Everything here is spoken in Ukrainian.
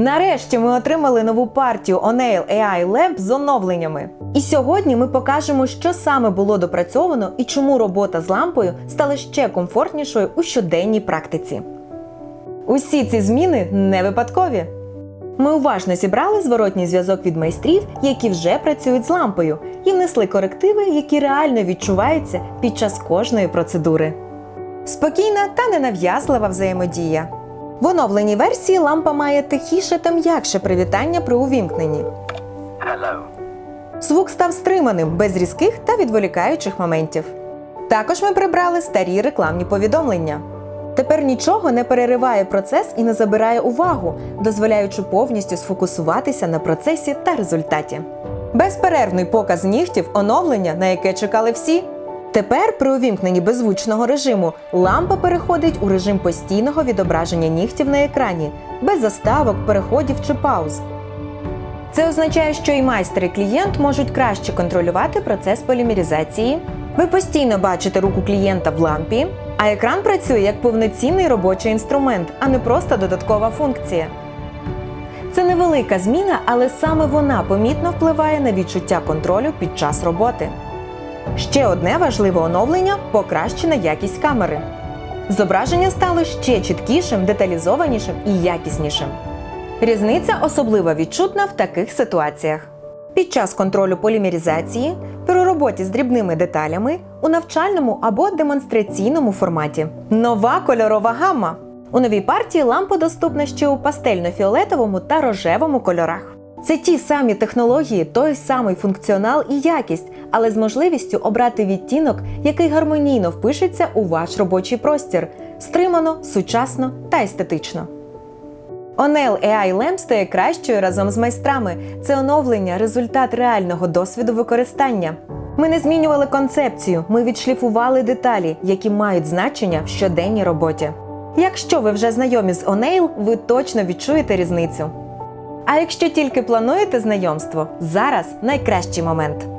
Нарешті ми отримали нову партію Onail AI Lamp з оновленнями. І сьогодні ми покажемо, що саме було допрацьовано і чому робота з лампою стала ще комфортнішою у щоденній практиці. Усі ці зміни не випадкові. Ми уважно зібрали зворотній зв'язок від майстрів, які вже працюють з лампою, і внесли корективи, які реально відчуваються під час кожної процедури. Спокійна та ненав'язлива взаємодія. В оновленій версії лампа має тихіше та м'якше привітання при увімкненні. Hello. Звук став стриманим, без різких та відволікаючих моментів. Також ми прибрали старі рекламні повідомлення. Тепер нічого не перериває процес і не забирає увагу, дозволяючи повністю сфокусуватися на процесі та результаті. Безперервний показ нігтів оновлення, на яке чекали всі. Тепер при увімкненні беззвучного режиму лампа переходить у режим постійного відображення нігтів на екрані, без заставок, переходів чи пауз. Це означає, що і майстер, і клієнт можуть краще контролювати процес полімеризації. Ви постійно бачите руку клієнта в лампі, а екран працює як повноцінний робочий інструмент, а не просто додаткова функція. Це невелика зміна, але саме вона помітно впливає на відчуття контролю під час роботи. Ще одне важливе оновлення покращена якість камери. Зображення стало ще чіткішим, деталізованішим і якіснішим. Різниця особливо відчутна в таких ситуаціях: під час контролю полімеризації, при роботі з дрібними деталями, у навчальному або демонстраційному форматі. Нова кольорова гамма. У новій партії лампа доступна ще у пастельно-фіолетовому та рожевому кольорах. Це ті самі технології, той самий функціонал і якість, але з можливістю обрати відтінок, який гармонійно впишеться у ваш робочий простір, стримано, сучасно та естетично. Onel AI Lamp стає кращою разом з майстрами. Це оновлення, результат реального досвіду використання. Ми не змінювали концепцію, ми відшліфували деталі, які мають значення в щоденній роботі. Якщо ви вже знайомі з Onail, ви точно відчуєте різницю. А якщо тільки плануєте знайомство, зараз найкращий момент.